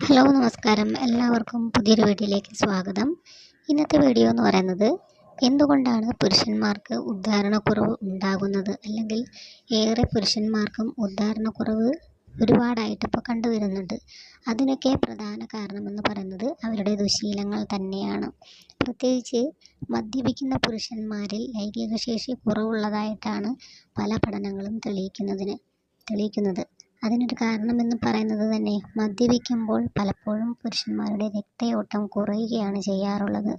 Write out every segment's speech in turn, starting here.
Hello നമസ്കാരം. എല്ലാവർക്കും പുതിയൊരു വീഡിയോയിലേക്ക് സ്വാഗതം. ഇന്നത്തെ വീഡിയോ എന്ന് പറയുന്നത് എന്തുകൊണ്ടാണ് പുരുഷന്മാർക്ക് ഉദ്ധാരണക്കുറവ് ഉണ്ടാകുന്നത്? അല്ലെങ്കിൽ ഏറെ പുരുഷന്മാർക്കും ഉദ്ധാരണക്കുറവ് ഒരുപാടായിട്ട് ഇപ്പോൾ കണ്ടുവരുന്നുണ്ട്. അതിനൊക്കെ പ്രധാന കാരണമെന്ന് പറയുന്നത് അവരുടെ ദുശീലങ്ങൾ തന്നെയാണ്. പ്രത്യേകിച്ച് മദ്യപിക്കുന്ന പുരുഷന്മാരിൽ ലൈംഗികശേഷി കുറവുള്ളതായിട്ടാണ് പല പഠനങ്ങളും തെളിയിക്കുന്നതിന് തെളിയിക്കുന്നത്. അതിനൊരു കാരണമെന്ന് പറയുന്നത് തന്നെ മദ്യപിക്കുമ്പോൾ പലപ്പോഴും പുരുഷന്മാരുടെ രക്തയോട്ടം കുറയുകയാണ് ചെയ്യാറുള്ളത്.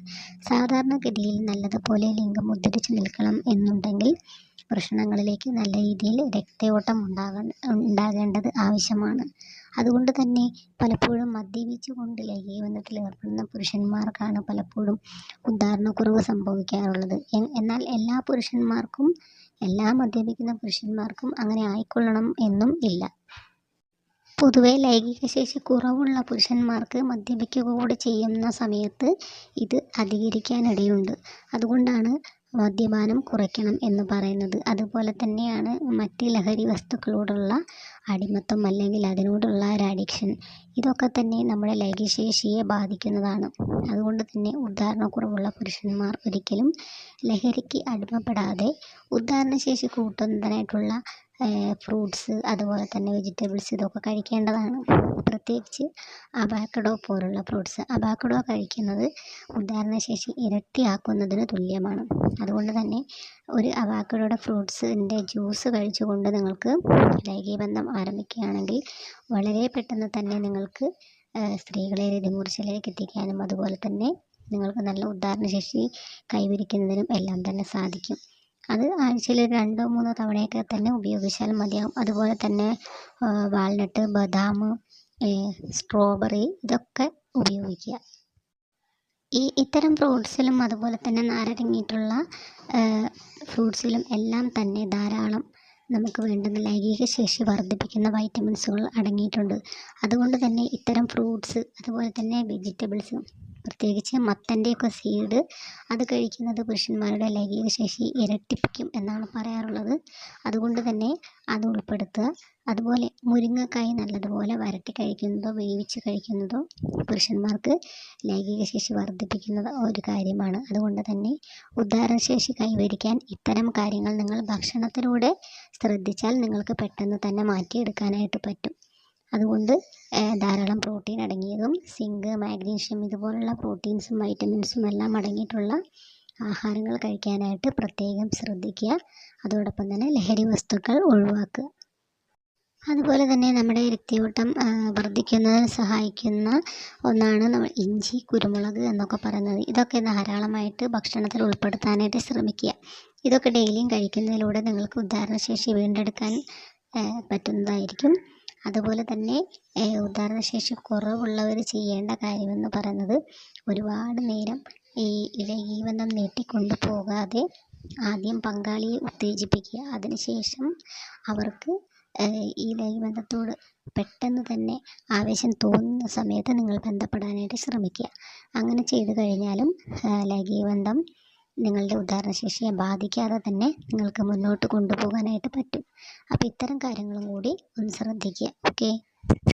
സാധാരണഗതിയിൽ നല്ലതുപോലെ ലിംഗം ഉദ്ധരിച്ച് നിൽക്കണം എന്നുണ്ടെങ്കിൽ പ്രശ്നങ്ങളിലേക്ക് നല്ല രീതിയിൽ രക്തയോട്ടം ഉണ്ടാക ഉണ്ടാകേണ്ടത് ആവശ്യമാണ്. അതുകൊണ്ട് തന്നെ പലപ്പോഴും മദ്യപിച്ചു കൊണ്ട് ലൈംഗിക ബന്ധത്തിൽ ഏർപ്പെടുന്ന പുരുഷന്മാർക്കാണ് പലപ്പോഴും ഉദ്ധാരണക്കുറവ് സംഭവിക്കാറുള്ളത്. എന്നാൽ എല്ലാ പുരുഷന്മാർക്കും എല്ലാ മദ്യപിക്കുന്ന പുരുഷന്മാർക്കും അങ്ങനെ ആയിക്കൊള്ളണം എന്നും ഇല്ല. പൊതുവെ ലൈംഗിക ശേഷി കുറവുള്ള പുരുഷന്മാർക്ക് മദ്യപിക്കുക കൂടി ചെയ്യുന്ന സമയത്ത് ഇത് അധികരിക്കാനിടയുണ്ട്. അതുകൊണ്ടാണ് മദ്യപാനം കുറയ്ക്കണം എന്ന് പറയുന്നത്. അതുപോലെ തന്നെയാണ് മറ്റ് ലഹരി വസ്തുക്കളോടുള്ള അടിമത്തം അല്ലെങ്കിൽ അതിനോടുള്ള ഒരു അഡിക്ഷൻ ഇതൊക്കെ തന്നെ നമ്മുടെ ലൈംഗികശേഷിയെ ബാധിക്കുന്നതാണ്. അതുകൊണ്ട് തന്നെ ഉദ്ധാരണക്കുറവുള്ള പുരുഷന്മാർ ഒരിക്കലും ലഹരിക്ക് അടിമപ്പെടാതെ ഉദ്ധാരണശേഷി കൂട്ടുന്നതിനായിട്ടുള്ള ഫ്രൂട്ട്സ് അതുപോലെ തന്നെ വെജിറ്റബിൾസ് ഇതൊക്കെ കഴിക്കേണ്ടതാണ്. പ്രത്യേകിച്ച് അവാക്കഡോ പോലുള്ള ഫ്രൂട്ട്സ്. അവാക്കഡോ കഴിക്കുന്നത് ഉദാഹരണശേഷി ഇരട്ടിയാക്കുന്നതിന് തുല്യമാണ്. അതുകൊണ്ട് തന്നെ ഒരു അവാക്കഡോയുടെ ഫ്രൂട്ട്സിന്റെ ജ്യൂസ് കഴിച്ചുകൊണ്ട് നിങ്ങൾക്ക് ലൈംഗിക ബന്ധം ആരംഭിക്കുകയാണെങ്കിൽ വളരെ പെട്ടെന്ന് തന്നെ നിങ്ങൾക്ക് സ്ത്രീകളെ രതിമൂർച്ചയിലേക്ക് എത്തിക്കാനും അതുപോലെ തന്നെ നിങ്ങൾക്ക് നല്ല ഉദാഹരണശേഷി കൈവരിക്കുന്നതിനും എല്ലാം തന്നെ സാധിക്കും. അത് ആഴ്ചയിൽ രണ്ടോ മൂന്നോ തവണയൊക്കെ തന്നെ ഉപയോഗിച്ചാൽ മതിയാകും അതുപോലെ തന്നെ വാൾനട്ട് ബദാം സ്ട്രോബെറി ഇതൊക്കെ ഉപയോഗിക്കുക. ഈ ഇത്തരം ഫ്രൂട്ട്സിലും അതുപോലെ തന്നെ നാരടങ്ങിയിട്ടുള്ള ഫ്രൂട്ട്സിലും എല്ലാം തന്നെ ധാരാളം നമുക്ക് വേണ്ടുന്ന ലൈംഗിക ശേഷി വർദ്ധിപ്പിക്കുന്ന വൈറ്റമിൻസുകൾ അടങ്ങിയിട്ടുണ്ട്. അതുകൊണ്ട് തന്നെ ഇത്തരം ഫ്രൂട്ട്സ് അതുപോലെ തന്നെ വെജിറ്റബിൾസ് പ്രത്യേകിച്ച് മത്തന്റെയൊക്കെ സീഡ് അത് കഴിക്കുന്നത് പുരുഷന്മാരുടെ ലൈംഗിക ശേഷി ഇരട്ടിപ്പിക്കും എന്നാണ് പറയാറുള്ളത്. അതുകൊണ്ട് തന്നെ അത് ഉൾപ്പെടുത്തുക. അതുപോലെ മുരിങ്ങക്കായി നല്ലതുപോലെ വരട്ടി കഴിക്കുന്നതോ വേവിച്ച് കഴിക്കുന്നതോ പുരുഷന്മാർക്ക് ലൈംഗിക ശേഷി വർദ്ധിപ്പിക്കുന്ന ഒരു കാര്യമാണ്. അതുകൊണ്ട് തന്നെ ഉദ്ധാരണശേഷി കൈവരിക്കാൻ ഇത്തരം കാര്യങ്ങൾ നിങ്ങൾ ഭക്ഷണത്തിലൂടെ ശ്രദ്ധിച്ചാൽ നിങ്ങൾക്ക് പെട്ടെന്ന് തന്നെ മാറ്റിയെടുക്കാനായിട്ട് പറ്റും. അതുകൊണ്ട് ധാരാളം പ്രോട്ടീൻ അടങ്ങിയതും സിങ്ക് മാഗ്നീഷ്യം ഇതുപോലുള്ള പ്രോട്ടീൻസും വൈറ്റമിൻസും എല്ലാം അടങ്ങിയിട്ടുള്ള ആഹാരങ്ങൾ കഴിക്കാനായിട്ട് പ്രത്യേകം ശ്രദ്ധിക്കുക. അതോടൊപ്പം തന്നെ ലഹരി വസ്തുക്കൾ ഒഴിവാക്കുക. അതുപോലെ തന്നെ നമ്മുടെ രക്തയോട്ടം വർദ്ധിക്കുന്നതിന് സഹായിക്കുന്ന ഒന്നാണ് നമ്മൾ ഇഞ്ചി കുരുമുളക് എന്നൊക്കെ പറയുന്നത്. ഇതൊക്കെ ധാരാളമായിട്ട് ഭക്ഷണത്തിൽ ഉൾപ്പെടുത്താനായിട്ട് ശ്രമിക്കുക. ഇതൊക്കെ ഡെയിലിയും കഴിക്കുന്നതിലൂടെ നിങ്ങൾക്ക് ഉദാഹരണശേഷി വീണ്ടെടുക്കാൻ പറ്റുന്നതായിരിക്കും. അതുപോലെ തന്നെ ഉദാഹരണശേഷി കുറവുള്ളവർ ചെയ്യേണ്ട കാര്യമെന്ന് പറയുന്നത് ഒരുപാട് നേരം ഈ ലൈംഗികബന്ധം നീട്ടിക്കൊണ്ട് പോകാതെ ആദ്യം പങ്കാളിയെ ഉത്തേജിപ്പിക്കുക. അതിനുശേഷം അവർക്ക് ഈ ലൈംഗികബന്ധത്തോട് പെട്ടെന്ന് തന്നെ ആവേശം തോന്നുന്ന സമയത്ത് നിങ്ങൾ ബന്ധപ്പെടാനായിട്ട് ശ്രമിക്കുക. അങ്ങനെ ചെയ്തു കഴിഞ്ഞാലും ലൈംഗികബന്ധം നിങ്ങളുടെ ഉദാഹരണശേഷിയെ ബാധിക്കാതെ തന്നെ നിങ്ങൾക്ക് മുന്നോട്ട് കൊണ്ടുപോകാനായിട്ട് പറ്റും. അപ്പോൾ ഇത്തരം കാര്യങ്ങളും കൂടി ഒന്ന് ശ്രദ്ധിക്കുക. ഓക്കെ